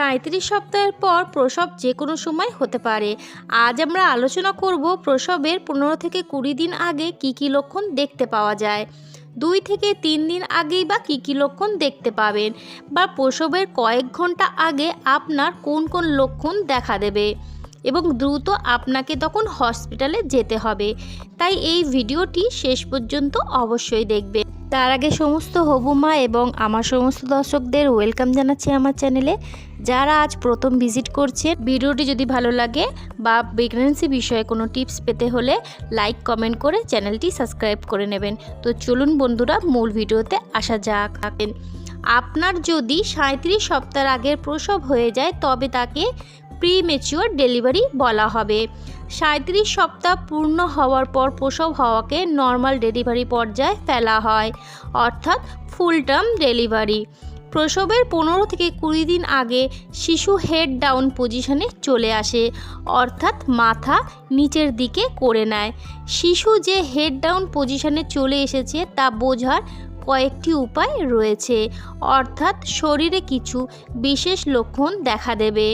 সাঁত্রিশ সপ্তাহের পর প্রসব যে কোনো সময় হতে পারে। আজ আমরা আলোচনা করব প্রসবের পনেরো থেকে কুড়ি দিন আগে কি কি লক্ষণ দেখতে পাওয়া যায়। দুই থেকে তিন দিন আগেই বা কী কী লক্ষণ দেখতে পাবেন বা প্রসবের কয়েক ঘণ্টা আগে আপনার কোন কোন লক্ষণ দেখা দেবে এবং দ্রুত আপনাকে তখন হসপিটালে যেতে হবে। তাই এই ভিডিওটি শেষ পর্যন্ত অবশ্যই দেখবে তার আগে সমস্ত হবুমা এবং আমার সমস্ত দর্শকদের ওয়েলকাম জানাচ্ছি আমার চ্যানেলে। যারা আজ প্রথম ভিজিট করছে, ভিডিওটি যদি ভালো লাগে বা প্রেগনেন্সি বিষয়ে কোনো টিপস পেতে হলে লাইক, কমেন্ট করে চ্যানেলটি সাবস্ক্রাইব করে নেবেন। তো চলুন বন্ধুরা, মূল ভিডিওতে আসা যাক। আপনার যদি সাঁত্রিশ সপ্তাহ আগের প্রসব হয়ে যায়, তবে তাকে প্রি মেচিওর ডেলিভারি বলা হবে। সাঁত্রিশ সপ্তাহ পূর্ণ হওয়ার পর প্রসব হওয়াকে নর্মাল ডেলিভারি পর্যায়ে ফেলা হয়, অর্থাৎ ফুল টার্ম ডেলিভারি প্রসবের পনেরো থেকে কুড়ি দিন আগে শিশু হেড ডাউন পজিশনে চলে আসে, অর্থাৎ মাথা নিচের দিকে করে নেয়। শিশু যে হেড ডাউন পজিশনে চলে এসেছে তা বোঝার কয়েকটি উপায় রয়েছে, অর্থাৎ শরীরে কিছু বিশেষ লক্ষণ দেখা দেবে।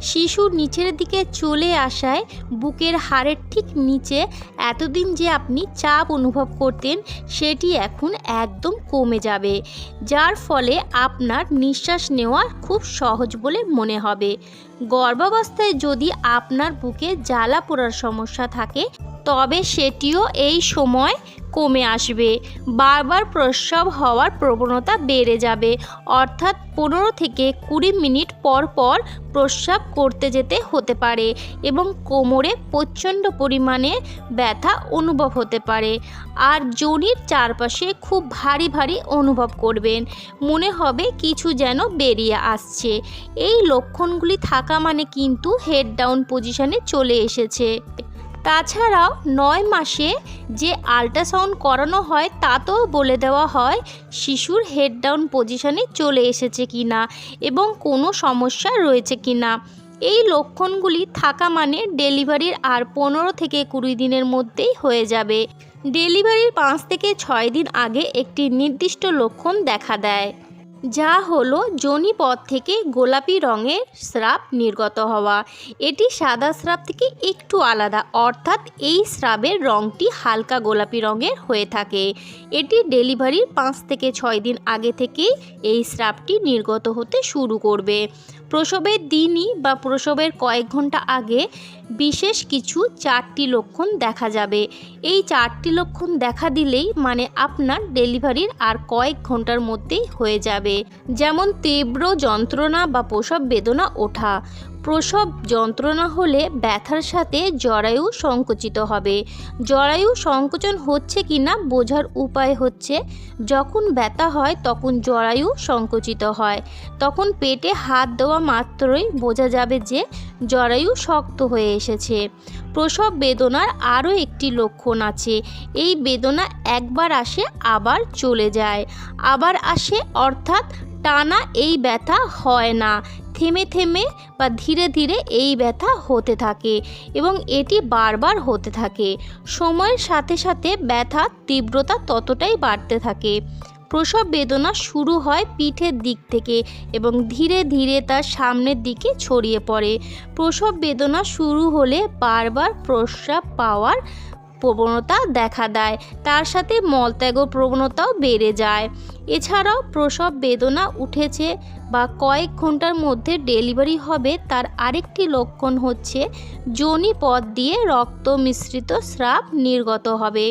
শিশু নিচের দিকে চলে আসায় বুকের হাড়ের ঠিক নিচে এতদিন যে আপনি চাপ অনুভব করতেন, সেটি এখন একদম কমে যাবে, যার ফলে আপনার নিঃশ্বাস নেওয়া খুব সহজ বলে মনে হবে। গর্ভাবস্থায় যদি আপনার বুকে জ্বালা পোড়ার সমস্যা থাকে, তবে সেটিও এই সময় কমে আসবে। বারবার প্রস্রাব হওয়ার প্রবণতা বেড়ে যাবে। অর্থাৎ পনেরো থেকে কুড়ি মিনিট পর পর প্রস্রাব করতে যেতে হতে পারে এবং কোমরে প্রচণ্ড পরিমাণে ব্যথা অনুভব হতে পারে। আর জনির চারপাশে খুব ভারী ভারী অনুভব করবেন। মনে হবে কিছু যেন বেরিয়ে আসছে। এই লক্ষণগুলি থাকা মানে কিন্তু হেড ডাউন পজিশনে চলে এসেছে। তাছাড়াও নয় মাসে যে আল্ট্রাসাউন্ড করানো হয় তাতেও বলে দেওয়া হয় শিশুর হেড ডাউন পজিশনে চলে এসেছে কি না এবং কোনো সমস্যা রয়েছে কি না। এই লক্ষণগুলি থাকা মানে ডেলিভারির আর পনেরো থেকে কুড়ি দিনের মধ্যেই হয়ে যাবে। ডেলিভারির পাঁচ থেকে ছয় দিন আগে একটি নির্দিষ্ট লক্ষণ দেখা দেয়। যা হলো যোনিপথ থেকে গোলাপি রঙের স্রাব নির্গত হওয়া। এটি সাদা স্রাব থেকে একটু আলাদা, অর্থাৎ এই স্রাবের রঙটি হালকা গোলাপি রঙের হয়ে থাকে। এটি ডেলিভারির পাঁচ থেকে ছয় দিন আগে থেকেই এই স্রাবটি নির্গত হতে শুরু করবে। প্রসবের দিনই বা প্রসবের কয়েক ঘণ্টা আগে বিশেষ কিছু চারটি লক্ষণ দেখা যাবে। এই চারটি লক্ষণ দেখা দিলেই মানে আপনার ডেলিভারির আর কয়েক ঘণ্টার মধ্যেই হয়ে যাবে। যেমন তীব্র যন্ত্রণা বা প্রসব বেদনা ওঠা। প্রসব যন্ত্রণা হলে ব্যথার সাথে জরায়ু সংকুচিত হবে। জরায়ু সংকোচন হচ্ছে কি না বোঝার উপায় হচ্ছে, যখন ব্যথা হয় তখন জরায়ু সংকুচিত হয়। তখন পেটে হাত দেওয়া মাত্রই বোঝা যাবে যে জরায়ু শক্ত হয়ে এসেছে। প্রসব বেদনার আরও একটি লক্ষণ আছে। এই বেদনা একবার আসে, আবার চলে যায়। আবার আসে, অর্থাৎ টানা এই ব্যথা হয় না। থেমে থেমে বা ধীরে ধীরে এই ব্যথা হতে থাকে এবং এটি বারবার হতে থাকে। সময়ের সাথে সাথে ব্যথার তীব্রতা ততটাই বাড়তে থাকে। প্রসব বেদনা শুরু হয় পিঠের দিক থেকে এবং ধীরে ধীরে তার সামনের দিকে ছড়িয়ে পড়ে। প্রসব বেদনা শুরু হলে বারবার প্রস্রাব পাওয়ার প্রবণতা দেখা দেয়। তার সাথে মলত্যাগ প্রবণতাও বেড়ে যায়। এছাড়াও প্রসব বেদনা উঠেছে বা কয়েক ঘণ্টার মধ্যে ডেলিভারি হবে তার আরেকটি লক্ষণ হচ্ছে যোনি পথ দিয়ে রক্ত মিশ্রিত স্রাব নির্গত হবে।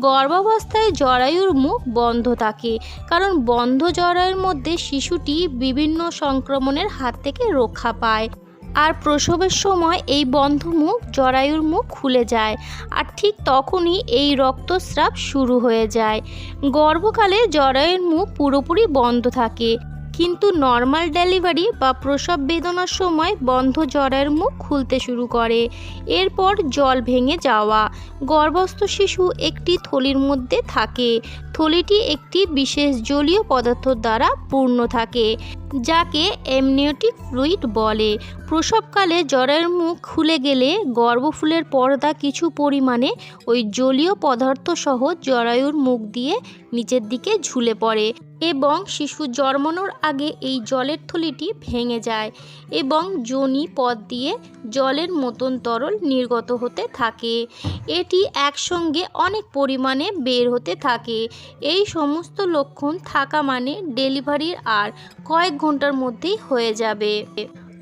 গর্ভাবস্থায় জরায়ুর মুখ বন্ধ থাকে কারণ বন্ধ জরায়ুর মধ্যে শিশুটি বিভিন্ন সংক্রমণের হাত থেকে রক্ষা পায়। আর প্রসবের সময় এই বন্ধ মুখ, জরায়ুর মুখ খুলে যায় আর ঠিক তখনই এই রক্তস্রাব শুরু হয়ে যায়। গর্ভকালে জরায়ুর মুখ পুরোপুরি বন্ধ থাকে, কিন্তু নর্মাল ডেলিভারি বা প্রসব বেদনার সময় বন্ধ জরায়ুর মুখ খুলতে শুরু করে। এরপর জল ভেঙে যাওয়া, গর্ভস্থ শিশু একটি থলির মধ্যে থাকে। থলিটি একটি বিশেষ জলীয় পদার্থ দ্বারা পূর্ণ থাকে। যাকে এমনিওটিক ফ্লুইড বলে। প্রসবকালে জরায়ুর মুখ খুলে গেলে গর্ভফুলের পর্দা কিছু পরিমাণে ওই জলীয় পদার্থ সহ জরায়ুর মুখ দিয়ে নিচের দিকে ঝুলে পড়ে এবং শিশু জন্মানোর আগে এই জলের থলিটি ভেঙে যায় এবং যোনি পথ দিয়ে জলের মতন তরল নির্গত হতে থাকে। এটি একসঙ্গে অনেক পরিমাণে বের হতে থাকে। এই সমস্ত লক্ষণ থাকা মানে ডেলিভারির আর কয়েক ঘণ্টার মধ্যেই হয়ে যাবে।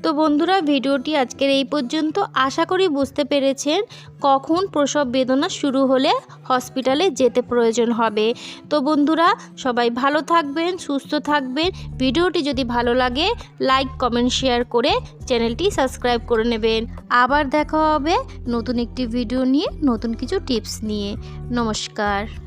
তো বন্ধুরা, ভিডিওটি আজকের এই পর্যন্ত। আশা করি বুঝতে পেরেছেন কখন প্রসব বেদনা শুরু হলে হসপিটালে যেতে প্রয়োজন হবে। তো বন্ধুরা, সবাই ভালো থাকবেন, সুস্থ থাকবেন। ভিডিওটি যদি ভালো লাগে, লাইক, কমেন্ট, শেয়ার করে চ্যানেলটি সাবস্ক্রাইব করে নেবেন। আবার দেখা হবে নতুন একটি ভিডিও নিয়ে, নতুন কিছু টিপস নিয়ে। নমস্কার।